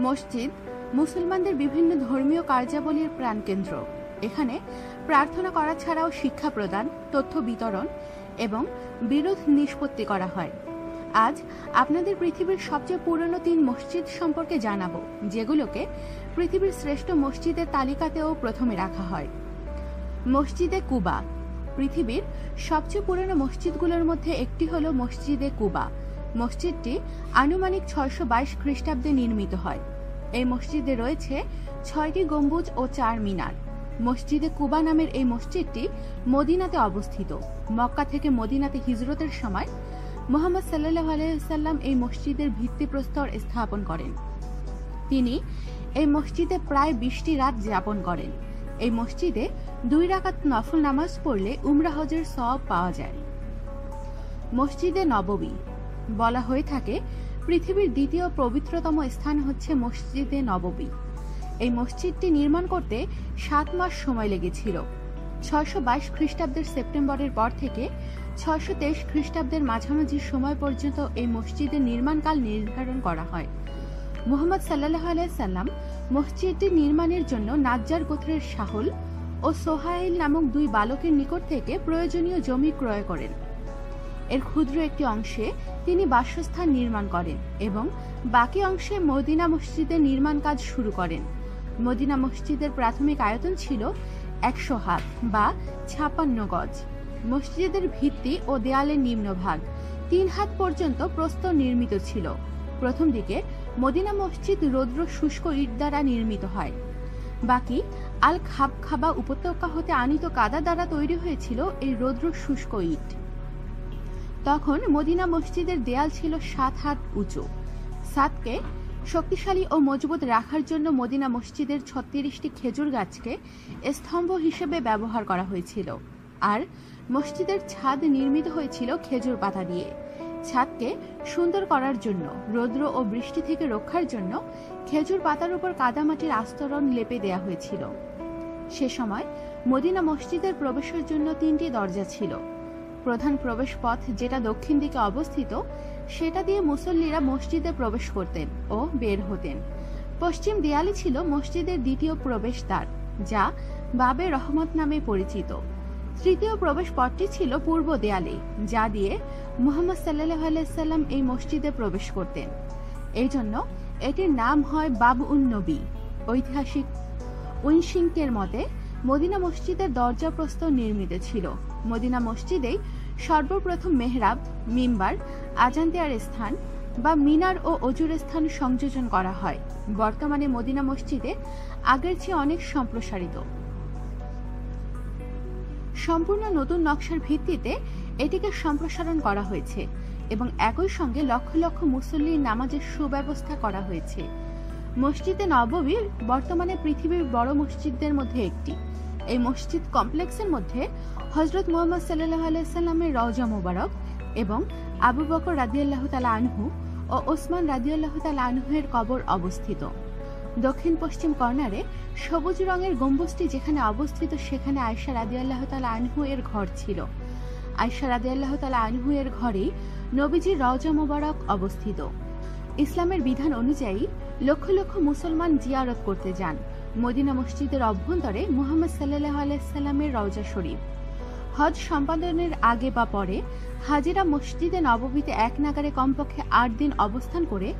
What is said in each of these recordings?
মসজিদ মুসলমানদের বিভিন্ন ধর্মীয় কার্যাবলীর প্রাণকেন্দ্র। এখানে প্রার্থনা করা ছাড়াও শিক্ষা প্রদান, তথ্য বিতরণ এবং বিরোধ নিষ্পত্তি করা হয়। আজ আপনাদের পৃথিবীর সবচেয়ে পুরনো তিন মসজিদ সম্পর্কে জানাব, যেগুলোকে পৃথিবীর শ্রেষ্ঠ মসজিদের তালিকাতেও প্রথমে রাখা হয়। মসজিদে কুবা। পৃথিবীর সবচেয়ে পুরনো মসজিদগুলোর মধ্যে একটি হল মসজিদে কুবা। মসজিদটি আনুমানিক ছয়শো বাইশ খ্রিস্টাব্দে নির্মিত হয়। এই মসজিদে রয়েছে ছয়টি গম্বুজ ও চার মিনার। মসজিদে কুবা নামের এই মসজিদটি মদিনাতে অবস্থিত। মক্কা থেকে মদিনাতে হিজরতের সময় মোহাম্মদ সাল্লাহ আলাইসাল্লাম এই মসজিদের ভিত্তিপ্রস্তর স্থাপন করেন। তিনি এই মসজিদে প্রায় বিশটি রাত যাপন করেন। এই মসজিদে দুই রাকাত নফল নামাজ পড়লে উমরা হজের সব পাওয়া যায়। মসজিদে নববী বলা হয়ে থাকে, পৃথিবীর দ্বিতীয় পবিত্রতম স্থান হচ্ছে মসজিদে নববী এই মসজিদটি নির্মাণ করতে সাত মাস সময় লেগেছিল। ছয়শো বাইশ খ্রিস্টাব্দের সেপ্টেম্বরের পর থেকে ছয়শো তেইশ খ্রিস্টাব্দের মাঝামাঝি সময় পর্যন্ত এই মসজিদের নির্মাণকাল নির্ধারণ করা হয়। মোহাম্মদ সাল্লাহ আলাইসাল্লাম মসজিদটি নির্মাণের জন্য নাজ্জার গোত্রের সাহল ও সোহাইল নামক দুই বালকের নিকট থেকে প্রয়োজনীয় জমি ক্রয় করেন। এর ক্ষুদ্র একটি অংশে তিনি বাসস্থান নির্মাণ করেন এবং বাকি অংশে মদিনা মসজিদের নির্মাণ কাজ শুরু করেন। মদিনা মসজিদের প্রাথমিক আয়তন ছিল একশো হাত বা ছাপান্ন গজ। মসজিদের ভিত্তি ও দেয়ালের নিম্নভাগ তিন হাত পর্যন্ত প্রস্তর নির্মিত ছিল। প্রথম দিকে মদিনা মসজিদ রৌদ্র শুষ্ক ইট দ্বারা নির্মিত হয়। বাকি আল খাব খাবা উপত্যকা হতে আনিত কাদা দ্বারা তৈরি হয়েছিল এই রৌদ্র শুষ্ক ইট। তখন মদিনা মসজিদের দেয়াল ছিল সাত হাত উঁচু। সাতকে শক্তিশালী ও মজবুত রাখার জন্য মদিনা মসজিদের ছত্রিশটি খেজুর গাছকে স্তম্ভ হিসেবে ব্যবহার করা হয়েছিল। আর মসজিদের ছাদ নির্মিত হয়েছিল খেজুর পাতা দিয়ে। ছাদকে সুন্দর করার জন্য, রৌদ্র ও বৃষ্টি থেকে রক্ষার জন্য খেজুর পাতার উপর কাদামাটির আস্তরণ লেপে দেয়া হয়েছিল। সে সময় মদিনা মসজিদের প্রবেশের জন্য তিনটি দরজা ছিল। প্রধান প্রবেশ পথ যেটা দক্ষিণ দিকে অবস্থিত, সেটা দিয়ে মুসল্লিরা মসজিদে প্রবেশ করতেন ও বের হতেন। পশ্চিম দেয়ালে ছিল মসজিদের দ্বিতীয় প্রবেশদ্বার, যা বাবে রহমত নামে পরিচিত। তৃতীয় প্রবেশ পথটি ছিল পূর্ব দেয়ালে, যা দিয়ে মুহাম্মদ সাল্লাহ আলাইসাল্লাম এই মসজিদে প্রবেশ করতেন। এই জন্য এটির নাম হয় বাব উন নবী। ঐতিহাসিক উইনসিংকের মতে, মদিনা মসজিদের দরজা প্রস্তর নির্মিত ছিল। মদিনা মসজিদেই সর্বপ্রথম মেহরাব, মিম্বার, আজান দেওয়ার স্থান বা মিনার ও অজুর স্থান সংযোজন করা হয়। বর্তমানে মদিনা মসজিদে আগের চেয়ে অনেক সম্প্রসারিত। সম্পূর্ণ নতুন নকশার ভিত্তিতে এটিকে সম্প্রসারণ করা হয়েছে এবং একই সঙ্গে লক্ষ লক্ষ মুসল্লির নামাজের সুব্যবস্থা করা হয়েছে। মসজিদে নববী বর্তমানে পৃথিবীর বড় মসজিদদের মধ্যে একটি। এই মসজিদ কমপ্লেক্সের মধ্যে হজরত মোহাম্মদ সাল্লাহ আলাইসাল্লামের রওজা মোবারক এবং আবু বকর রাদিয়াল্লাহ তালা আনহু ও ওসমান রাদিয়াল্লাহ তালা আনহুয়ের কবর অবস্থিত। দক্ষিণ পশ্চিম কর্নারে সবুজ রঙের গম্বুজটি যেখানে অবস্থিত সেখানে আয়সা রাদিয়াল্লাহ তালা আনহু এর ঘর ছিল। আয়সা রাদিয়াল্লাহ তালা আনহু এর ঘরেই নবীজির রওজা মোবারক অবস্থিত। ইসলামের বিধান অনুযায়ী লক্ষ লক্ষ মুসলমান জিয়ারত করতে যান। মদিনা মসজিদের অভ্যন্তরে মুহাম্মদ সাল্লাহ আলাইসাল্লামের রওজা শরীফ। হজ সম্পাদনের আগে বা পরে হাজিরা মসজিদে নববীতে এক নাগারে কমপক্ষে আট দিন অবস্থান করে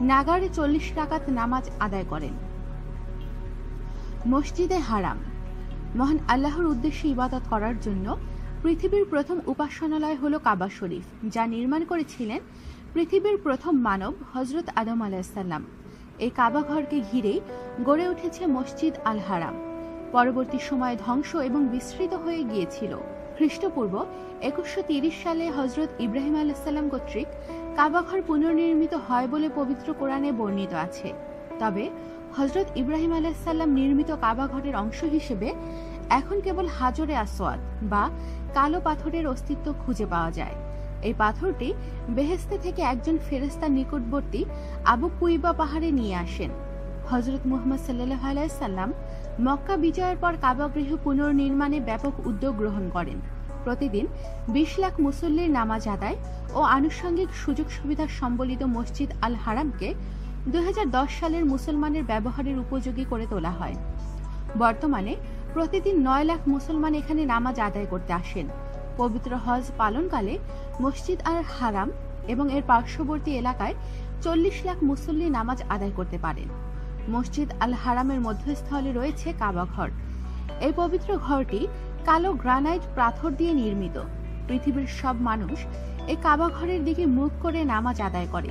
নাগারে চল্লিশ টাকাত নামাজ আদায় করেন। মসজিদে হারাম। মহান আল্লাহর উদ্দেশ্যে ইবাদত করার জন্য পৃথিবীর প্রথম উপাসনালয় হল কাবা শরীফ, যা নির্মাণ করেছিলেন পৃথিবীর প্রথম মানব হজরত আদম আলাহিসাল্লাম এই কাবা ঘরকে ঘিরেই গড়ে উঠেছে মসজিদ আল হারাম পরবর্তী সময়ে ধ্বংস এবং বিস্তৃত হয়ে গিয়েছিল। খ্রিস্টপূর্ব একুশশো সালে হজরত ইব্রাহিম আলাইসাল্লাম কর্তৃক কাবাঘর পুনর্নির্মিত হয় বলে পবিত্র কোরআনে বর্ণিত আছে। তবে হজরত ইব্রাহিম আলাইসাল্লাম নির্মিত কাবাঘরের অংশ হিসেবে এখন কেবল হাজরে আসোয়াদ বা কালো পাথরের অস্তিত্ব খুঁজে পাওয়া যায়। এই পাথরটি বেহেস্তে থেকে একজন ফেরেস্তার নিকটবর্তী আবু কুইবা পাহাড়ে নিয়ে আসেন। হজরত মুহম্মদ সাল্লাহ আলাইসাল্লাম মক্কা বিজয়ের পর কাবাগৃহ পুনর্নির্মাণে ব্যাপক উদ্যোগ গ্রহণ করেন। প্রতিদিন বিশ লাখ মুসল্লির নামাজ আদায় ও আনুষঙ্গিক সুযোগ সুবিধা সম্বলিত মসজিদ আল হারামকে দুই হাজার দশ সালের মুসলমানের ব্যবহারের উপযোগী করে তোলা হয়। বর্তমানে প্রতিদিন নয় লাখ মুসলমান এখানে নামাজ আদায় করতে আসেন। পবিত্র হজ পালনকালে মসজিদ আর হারাম এবং এর পার্শ্ববর্তী এলাকায় চল্লিশ লাখ মুসল্লি নামাজ আদায় করতে পারেন। মসজিদ আল হারামের মধ্যস্থলে রয়েছে কাবা ঘর। এই পবিত্র ঘরটি কালো গ্রানাইট পাথর দিয়ে নির্মিত। পৃথিবীর সব মানুষ এই কাবা ঘরের দিকে মুখ করে নামাজ আদায় করে।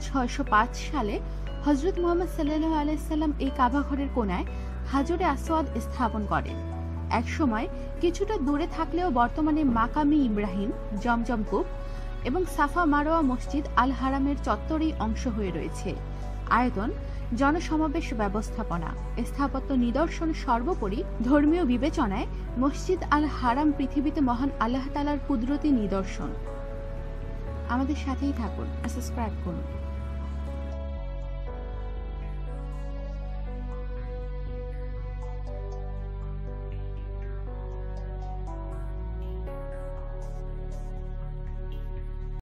ছয়শো পাঁচ সালে হজরত মোহাম্মদ সাল্লাহ আলাইসাল্লাম এই কাবা ঘরের কোনায় হাজরে আসওয়াদ স্থাপন করেন। একসময় কিছুটা দূরে থাকলেও বর্তমানে মাকামি ইব্রাহিম, জমজম কূপ এবং সাফা মারোয়া মসজিদ আল হারামের চত্বরেই অংশ হয়ে রয়েছে। আয়তন, জনসমাবেশ ব্যবস্থাপনা, স্থাপত্য নিদর্শন সর্বোপরি ধর্মীয় বিবেচনায় মসজিদ আল হারাম পৃথিবীতে মহান আল্লাহ তালার কুদরতি নিদর্শন। আমাদের সাথেই থাকুন সাবস্ক্রাইব করুন।